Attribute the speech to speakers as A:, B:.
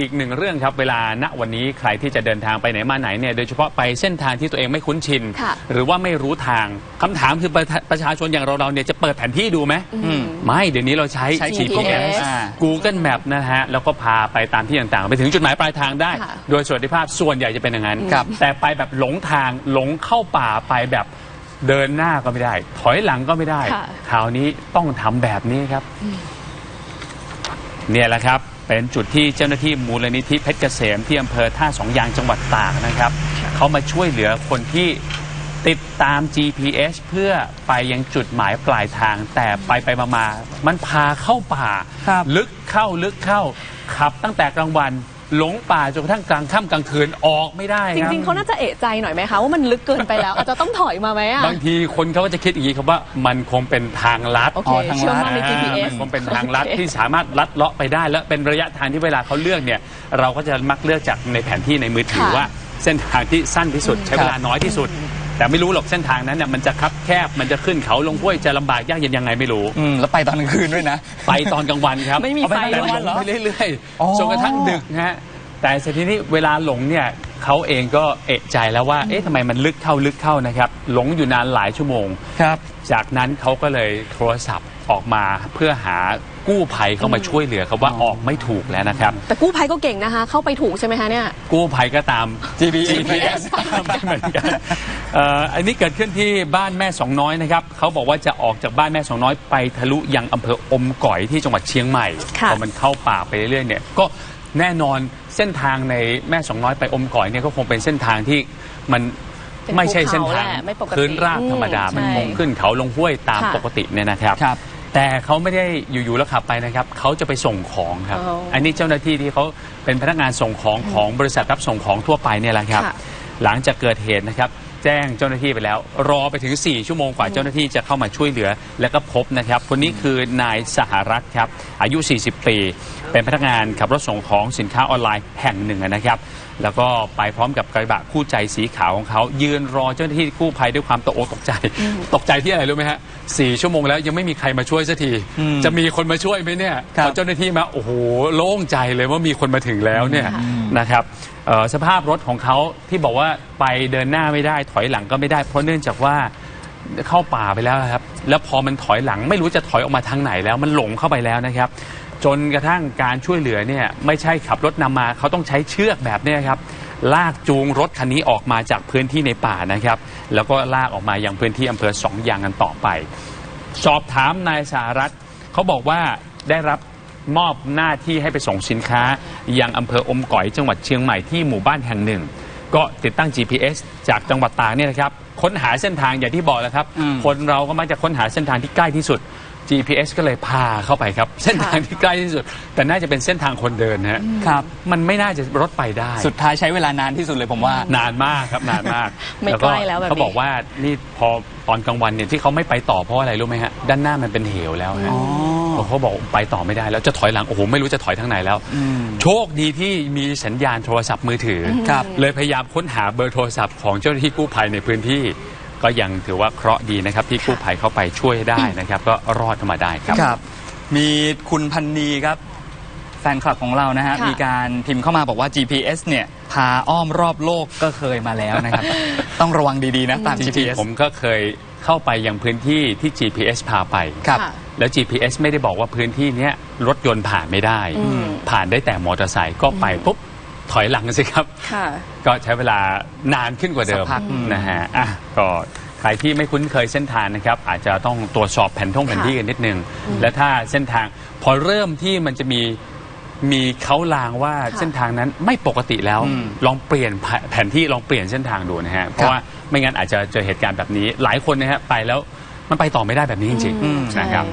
A: อีกหนึ่งเรื่องครับเวลาณวันนี้ใครที่จะเดินทางไปไหนมาไหนเนี่ยโดยเฉพาะไปเส้นทางที่ตัวเองไม่คุ้นชิน
B: ค่ะ
A: หรือว่าไม่รู้ทางคำถามคือประประชาชนอย่างเราเราๆเนี่ยจะเปิดแผนที่ดูไหม
B: อืม
A: ไม่เดี๋ยวนี้เราใช้
B: ใช้
A: Google
B: GPS
A: Maps
B: อ่า
A: Google Map นะฮะ แล้วก็พาไปตามที่ต่างๆ ไปถึงจุดหมายปลายทางได้
B: ค่ะ
A: โดยสวัสดิภาพส่วนใหญ่จะเป็นอย่างนั้น
B: ครับ
A: แต่ไปแบบหลงทางหลงเข้าป่าไปแบบเดินหน้าก็ไม่ได้ ถอยหลังก็ไม่ได้
B: ค่ะ
A: คราวนี้ต้องทำแบบนี้ครับ เนี่ยแหละครับ เป็นจุดที่เจ้าหน้าที่มูลนิธิเพชรเกษมที่อำเภอท่าสองยางจังหวัดตากนะครับ เขามาช่วยเหลือคนที่ติดตาม GPS เพื่อไปยังจุดหมายปลายทาง แต่ไปไปมามามันพาเข้าป่า
B: ครับ
A: ลึกเข้าลึกเข้าขับตั้งแต่กลางวัน หลงป่าจนกระทั่งกลางค่ำกลางคืนออกไม่ได้
C: จ
A: ครับ
C: ริง ๆเขาน่าจะเอะใจหน่อยไหมคะว่ามันลึกเกินไปแล้ว อาจจะต้องถอยมาไหมอะ
A: บางทีคนเขาก็จะคิดอย่างนี้ครับว่ามันคงเป็นทางลัด
C: โอเค
B: อ๋อทางลัด
C: เชื่อมั่นใน
A: อ่า
C: GPS
A: มันคงเป็นทางลัด
C: โอเค
A: ที่สามารถลัดเลาะไปได้ และเป็นระยะทางที่เวลาเขาเลือกเนี่ย เราก็จะมักเลือกจากในแผนที่ในมือถือ
C: ค่ะ
A: ว่า เส้นทางที่สั้นที่สุดใช้เวลาน้อยที่สุด แต่ไม่รู้หรอกเส้นทางนั้นเนี่ยมันจะคับแคบมันจะขึ้นเขาลงห้วยจะลำบากยากเย็นยังไงไม่รู้
B: อืมแล้วไปตอนกลางคืนด้วยนะ
A: ไปตอนกลางวันครับ
C: ไม่มี
A: เอา
C: ไฟ
A: แต่
C: ด้วย
A: หลงไปเรื่อย
B: อ๋อ
A: ๆจนกระทั่งดึกนะฮะแต่เสร็จทีนี้เวลาหลงเนี่ยเขาเองก็เอะใจแล้วว่าเอ๊ะทำไมมันลึกเข้าลึกเข้านะครับ หลงอยู่นานหลายชั่วโมง
B: ครับ
A: จากนั้นเขาก็เลยโทรศัพท์ออกมาเพื่อหากู้ภัยเข้ามาช่วยเหลือครับว่าออกไม่ถูกแล้วนะครับ
C: แต่กู้ภัยก็เก่งนะคะ เข้าไปถูกใช่ไหมคะเนี่ย
A: กู้ภัยก็ตาม
B: GPS
A: GPS ตามไปเหมือนกัน เอ่ออันนี้เกิดขึ้นที่บ้านแม่สองน้อยนะครับเขาบอกว่าจะออกจากบ้านแม่สองน้อยไปทะลุยังอำเภออมก่อยที่จังหวัดเชียงใหม่
C: ค่ะ
A: พอมันเข้าป่าไปเรื่อยๆเนี่ยก็แน่นอนเส้นทางในแม่สองน้อยไปอมก่อยเนี่ยก็คงเป็นเส้นทางที่มัน
C: เป็น
A: ไม่ใช่เส้นทาง
C: ภูเขาแหละไม่ปกติ
A: พื้นราบธรรมดา
C: อืม
A: มัน
C: ใช่
A: คงขึ้นเขาลงห้วยตาม
C: ค่ะ
A: ปกติเนี่ยนะครับ
B: ครับ
A: แต่เขาไม่ได้อยู่ๆแล้วขับไปนะครับเขาจะไปส่งของครับ
C: อ๋ออั
A: อันนี้เจ้าหน้าที่ที่เขาเป็นพนักงานส่งของของบริษัทรับส่งของทั่วไปเนี่ยแหละครับ
C: ค่ะ
A: หลังจากเกิดเหตุนะครับ แจ้งเจ้าหน้าที่ไปแล้ว รอไปถึง 4 ชั่วโมงกว่าเจ้าหน้าที่จะเข้ามาช่วยเหลือ แล้วก็พบนะครับ คนนี้คือนายสหรัฐครับอายุ 40 ปี เป็นพนักงานขับรถส่งของสินค้าออนไลน์แห่งหนึ่งนะครับแล้วก็ไปพร้อมกับกระบะคู่ใจสีขาวของเขา ยืนรอเจ้าหน้าที่กู้ภัยด้วยความตกอกตกใจ ตกใจที่อะไรรู้ไหมฮะสี่ชั่วโมงแล้วยังไม่มีใครมาช่วยสักที
B: อืม
A: จะมีคนมาช่วยไหมเนี่ย
B: ครับ
A: พอเจ้าหน้าที่มาโอ้โหโล่งใจเลยว่ามีคนมาถึงแล้วเนี่ยนะครับเอ่อสภาพรถของเขาที่บอกว่าไปเดินหน้าไม่ได้ถอยหลังก็ไม่ได้ เพราะเนื่องจากว่าเข้าป่าไปแล้วครับ แล้วพอมันถอยหลังไม่รู้จะถอยออกมาทางไหนแล้วมันหลงเข้าไปแล้วนะครับ จนกระทั่งการช่วยเหลือเนี่ยไม่ใช่ขับรถนำมาเขาต้องใช้เชือกแบบเนี้ยครับลากจูงรถคันนี้ออกมาจากพื้นที่ในป่านะครับ แล้วก็ลากออกมายังพื้นที่อำเภอสองยางกันต่อไป สอบถามนายสารัตน์เขาบอกว่าได้รับมอบหน้าที่ให้ไปส่งสินค้า ยังอำเภออมก๋อยจังหวัดเชียงใหม่ที่หมู่บ้านแห่งหนึ่ง ก็ติดตั้ง GPS จากจังหวัดตากเนี่ยนะครับค้นหาเส้นทางอย่างที่บอกแล้วครับ
B: อืม
A: คนเราก็มักจะค้นหาเส้นทางที่ใกล้ที่สุด GPS ก็เลยพาเข้าไปครับ เส้นทางที่ใกล้ที่สุด แต่น่าจะเป็นเส้นทางคนเดินนะฮะ
B: ครับ
A: มันไม่น่าจะรถไปได้
B: สุดท้ายใช้เวลานานที่สุดเลยผมว่า
A: นานมากครับนานมาก
C: ไม่ใกล้แล้วแบบนี้
A: เขาบอกว่านี่พอตอนกลางวันเนี่ยที่เขาไม่ไปต่อเพราะอะไรรู้ไหมฮะด้านหน้ามันเป็นเหวแล้วฮะ
B: อ๋อ
A: เขาบอกไปต่อไม่ได้แล้วจะถอยหลังโอ้โหไม่รู้จะถอยทางไหนแล้ว
B: อืม
A: โชคดีที่มีสัญญาณโทรศัพท์มือถืออ
B: ครับ
A: เลยพยายามค้นหาเบอร์โทรศัพท์ของเจ้าหน้าที่กู้ภัยในพื้นที่ ก็ยังถือว่าเคราะห์ดีนะครับ ที่กู้ภัยเข้าไปช่วยได้นะครับ ก็รอดมาได้ครับ
B: ครับ มีคุณพันนีครับ แฟนคลับของเรานะฮะ
C: ค่ะ
B: มีการพิมพ์เข้ามาบอกว่า GPS เนี่ยพาอ้อมรอบโลกก็เคยมาแล้วนะครับ ต้องระวังดี ๆ นะตาม
A: จริง
B: GPS
A: ๆ ผมก็เคยเข้าไปยังพื้นที่ที่ GPS พาไป
B: ครับ
C: ค่ะ
A: แล้ว GPS ไม่ได้บอกว่าพื้นที่เนี้ยรถยนต์ผ่านไม่ได้
C: อืม
A: ผ่านได้แต่มอเตอร์ไซค์ก็ไปปุ๊บ ถอยหลังสิครับ
C: ค่ะ
A: ก็ใช้เวลานานขึ้นกว่าเดิม
B: สักพักอืม
A: นะฮะอะก็ใครที่ไม่คุ้นเคยเส้นทางนะครับ อาจจะต้องตรวจสอบแผนท่องแผนที่กันนิดนึง และถ้าเส้นทางพอเริ่มที่มันจะมีมีเขาลางว่า
C: ค่ะ
A: เส้นทางนั้นไม่ปกติแล้ว
B: อืม
A: ลองเปลี่ยนแผแผนที่ลองเปลี่ยนเส้นทางดูนะฮะเพราะว่าไม่งั้นอาจจะเจอเหตุการณ์แบบนี้ หลายคนนะฮะไปแล้วมันไปต่อไม่ได้แบบนี้จริง
B: อืม
A: ๆนะครับ